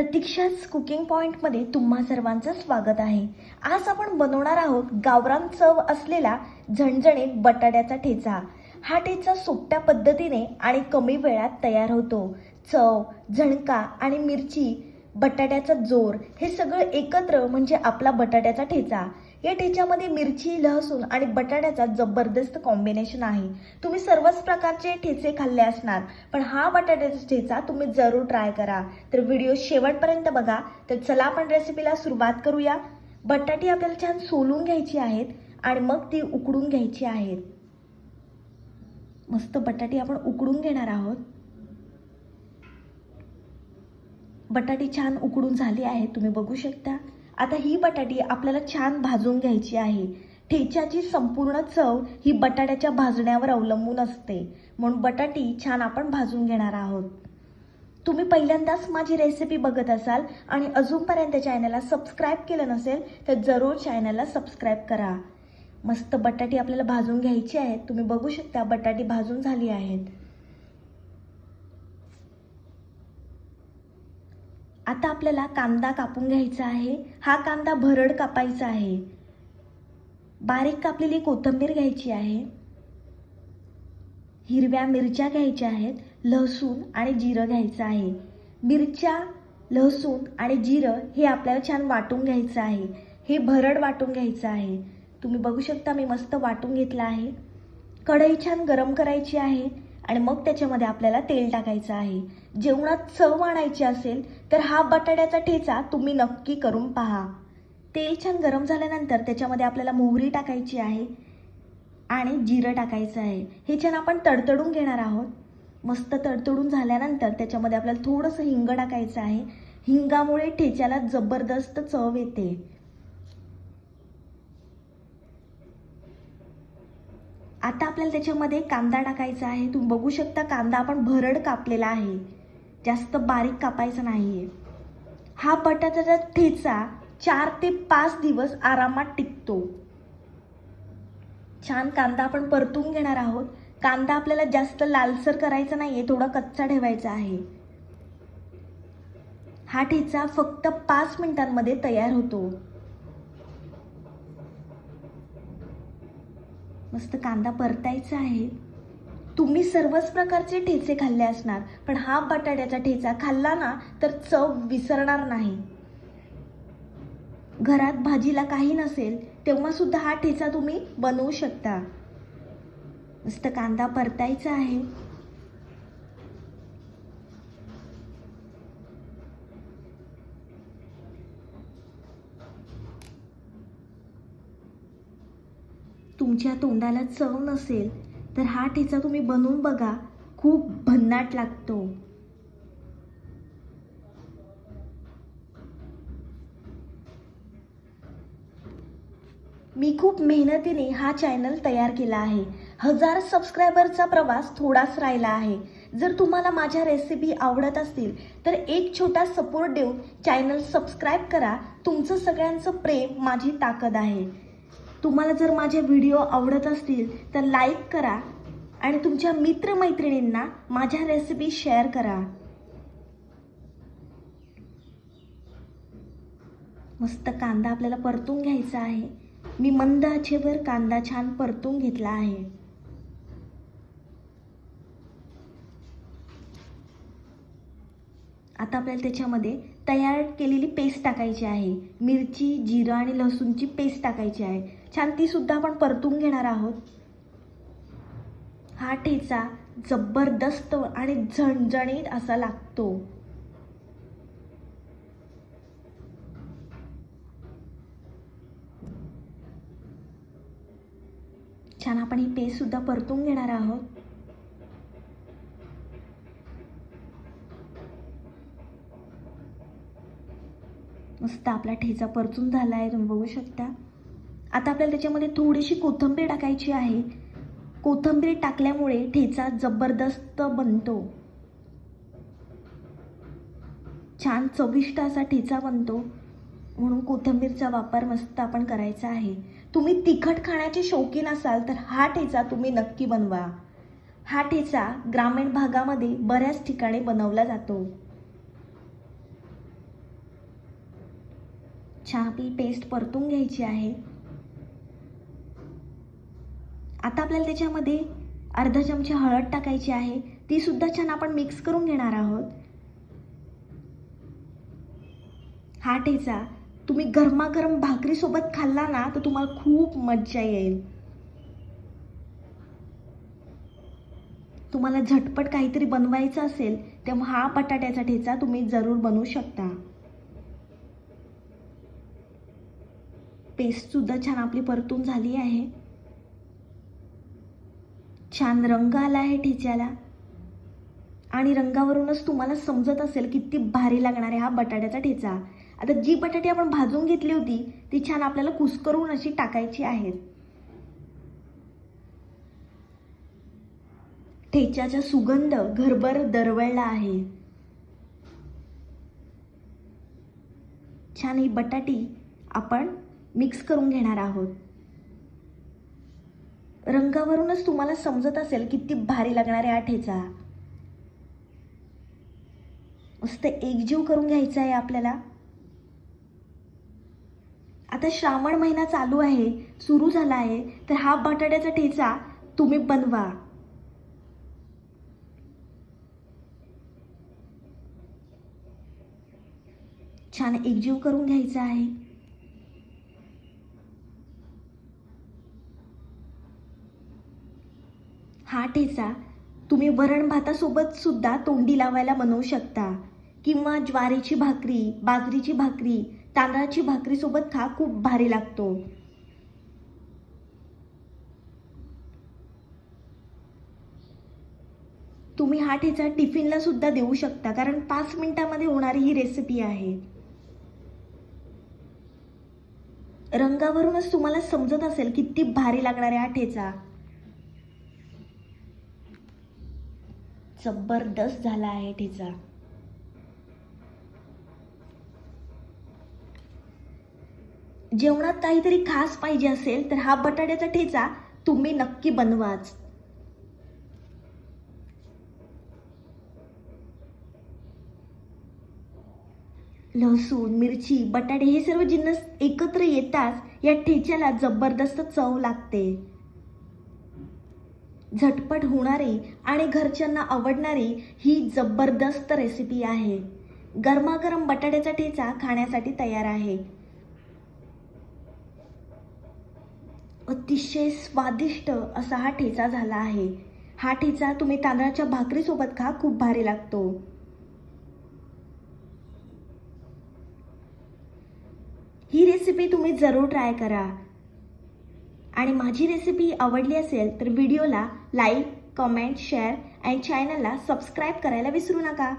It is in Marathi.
प्रतीक्षाच कुकिंग पॉईंटमध्ये तुम्हा सर्वांचं स्वागत आहे. आज आपण बनवणार आहोत गावरान चव असलेला झणझणीत बटाट्याचा ठेचा. हा ठेचा सोप्या पद्धतीने आणि कमी वेळात तयार होतो. चव झणका आणि मिरची बटाट्याचा जोर हे सगळं एकत्र म्हणजे आपला बटाट्याचा ठेचा. या ठेच्यामध्ये मिरची लहसून आणि बटाट्याचा जबरदस्त कॉम्बिनेशन आहे. तुम्ही सर्वच प्रकारचे ठेचे खाल्ले असणार पण हा बटाट्याचा ठेचा तुम्ही जरूर ट्राय करा. तर व्हिडिओ शेवटपर्यंत बघा. तर चला आपण रेसिपीला सुरुवात करूया. बटाटी आपल्याला छान सोलून घ्यायची आहेत आणि मग ती उकडून घ्यायची आहेत. मस्त बटाटी आपण उकडून घेणार आहोत. बटाटी छान उकडून झाली आहे तुम्ही बघू शकता. आता ही बटाटी आपल्याला छान भाजून घ्यायची आहे. ठेच्याची संपूर्ण चव ही बटाट्याच्या भाजण्यावर अवलंबून असते. म्हणून बटाटी छान आपण भाजून घेणार आहोत. तुम्ही पहिल्यांदाच माझी रेसिपी बघत असाल आणि अजूनपर्यंत चॅनलला सबस्क्राईब केलं नसेल तर जरूर चॅनलला सबस्क्राईब करा. मस्त बटाटी आपल्याला भाजून घ्यायची आहेत तुम्ही बघू शकता बटाटी भाजून झाली आहेत. आता आपल्याला कांदा कापून घ्यायचा आहे. हा कांदा भरड कापायचा आहे. बारीक कापलेली कोथिंबीर घ्यायची आहे. हिरव्या मिरच्या घ्यायच्या आहेत. लसूण आणि जिरं घ्यायचं आहे. मिरच्या लसूण आणि जिरं हे आपल्याला छान वाटून घ्यायचं आहे. हे भरड वाटून घ्यायचं आहे. तुम्ही बघू शकता मी मस्त वाटून घेतलं आहे. कढई छान गरम करायची आहे. आणि मग त्याच्यामध्ये आपल्याला तेल टाकायचं आहे. जेवणात चव आणायची असेल तर हा बटाट्याचा ठेचा तुम्ही नक्की करून पहा. तेल छान गरम झाल्यानंतर त्याच्यामध्ये आपल्याला मोहरी टाकायची आहे आणि जिरं टाकायचं आहे. हे छान आपण तडतडून घेणार आहोत. मस्त तडतडून झाल्यानंतर त्याच्यामध्ये आपल्याला थोडंसं हिंग टाकायचं आहे. हिंगामुळे ठेच्याला जबरदस्त चव येते. आता आपल्याला त्याच्यामध्ये कांदा टाकायचा आहे. तुम्ही बघू शकता कांदा आपण भरड कापलेला आहे. जास्त बारीक कापायचा नाही आहे हा बटाट्याचा ठेचा चार ते पाच दिवस आरामात टिकतो. छान कांदा आपण परतून घेणार आहोत. कांदा आपल्याला जास्त लालसर करायचा आहे थोडा कच्चा ठेवायचा आहे. हा ठेचा फक्त पाच मिनिटांमध्ये तयार होतो. मस्त कांदा परतायचा आहे. तुम्ही सर्वच प्रकारचे ठेचे खाल्ले असणार पण हा बटाट्याचा ठेचा खाल्ला ना तर चव विसरणार नाही. घरात भाजीला काही नसेल तेव्हा सुद्धा हा ठेचा तुम्ही बनवू शकता. मस्त कांदा परतायचा आहे. तुमच्या तोंडाला चव नसेल तर हा ठेचा तुम्ही बनवून बघा. खूप भन्नाट लागतो. मी खूप मेहनतीने हा चॅनल तयार केला आहे. हजार सबस्क्रायबरचा प्रवास थोडाच राहिला आहे. जर तुम्हाला माझ्या रेसिपी आवडत असतील तर एक छोटा सपोर्ट देऊन चॅनल सबस्क्राईब करा. तुमचं सगळ्यांचं प्रेम माझी ताकद आहे. तुम्हाला जर माझे व्हिडिओ आवडत असतील तर लाईक करा आणि तुमच्या मित्रमैत्रिणींना माझ्या रेसिपी शेअर करा. मस्त कांदा आपल्याला परतून घ्यायचा आहे. मी मंद आचेवर कांदा छान परतून घेतला आहे. आता आपल्याला त्याच्यामध्ये तयार केलेली पेस्ट टाकायची आहे. मिरची जिरं आणि लसूणची पेस्ट टाकायची आहे. छान तीसुद्धा आपण परतून घेणार आहोत. हा ठेचा जबरदस्त आणि झणझणीत असा लागतो. छान आपण ही पेस्ट सुद्धा परतून घेणार आहोत. मस्त आपला ठेचा परतून झाला आहे तुम्ही बघू शकता. आता आपल्याला त्याच्यामध्ये थोडीशी कोथिंबीर टाकायची आहे. कोथिंबीर टाकल्यामुळे ठेचा जबरदस्त बनतो. छान चविष्ट असा ठेचा बनतो. म्हणून कोथिंबीरचा वापर मस्त आपण करायचा आहे. तुम्ही तिखट खाण्याचे शौकीन असाल तर हा ठेचा तुम्ही नक्की बनवा. हा ठेचा ग्रामीण भागामध्ये बऱ्याच ठिकाणी बनवला जातो. छापी आपली पेस्ट परतून घ्यायची आहे. आता आपल्याला त्याच्यामध्ये अर्धा चमचा हळद टाकायची आहे. ती सुद्धा छान आपण मिक्स करून घेणार आहोत. हा ठेचा तुम्ही गरमागरम भाकरीसोबत खाल्ला ना तर तुम्हाला खूप मज्जा येईल. तुम्हाला झटपट काहीतरी बनवायचं असेल तेव्हा हा बटाट्याचा ठेचा तुम्ही जरूर बनवू शकता. पेस्ट सुद्धा छान आपली परतून झाली आहे. छान रंग आला आहे ठेच्याला आणि रंगावरूनच तुम्हाला समजत असेल किती भारी लागणार आहे हा बटाट्याचा ठेचा. आता जी बटाटी आपण भाजून घेतली होती ती छान आपल्याला कुस्करून अशी टाकायची आहेत ठेच्याचा सुगंध घरभर दरवळला आहे. छान ही बटाटी आपण मिक्स करून घेणार आहोत. रंगावरूनच तुम्हाला समजत असेल किती भारी लागणार आहे हा ठेचा. मस्त एकजीव करून घ्यायचा आहे आपल्याला. आता श्रावण महिना चालू आहे सुरू झाला आहे तर हा बटाट्याचा ठेचा तुम्ही बनवा. छान एकजीव करून घ्यायचा आहे. हा ठेचा तुम्ही वरण भातासोबत सुद्धा तोंडी लावायला बनवू शकता. किंवा ज्वारीची भाकरी बाजरीची भाकरी तांदळाची भाकरीसोबत खा खूप भारी लागतो. तुम्ही हा ठेचा टिफिनला सुद्धा देऊ शकता कारण पाच मिनिटामध्ये होणारी ही रेसिपी आहे. रंगावरूनच तुम्हाला समजत असेल किती भारी लागणार आहे हा ठेचा. जबरदस्त झाला आहे ठेचा जेवणात काहीतरी खास पाहिजे असेल तर हा बटाट्याचा ठेचा तुम्ही नक्की बनवाच. लसूण मिरची बटाटे हे सर्व जिन्नस एकत्र येताच या ठेच्याला जबरदस्त चव लागते. झटपट होणारी आणि घरच्यांना आवडणारी ही जबरदस्त रेसिपी आहे. गरमागरम बटाट्याचा ठेचा खाण्यासाठी तयार आहे. अतिशय स्वादिष्ट असा हा ठेचा झाला आहे. हा ठेचा तुम्ही तांदळाच्या भाकरीसोबत खा खूप भारी लागतो. ही रेसिपी तुम्ही जरूर ट्राय करा. आणि माझी रेसिपी आवडली असेल तर व्हिडिओला लाईक कमेंट शेअर आणि चॅनलला सबस्क्राईब करायला विसरू नका.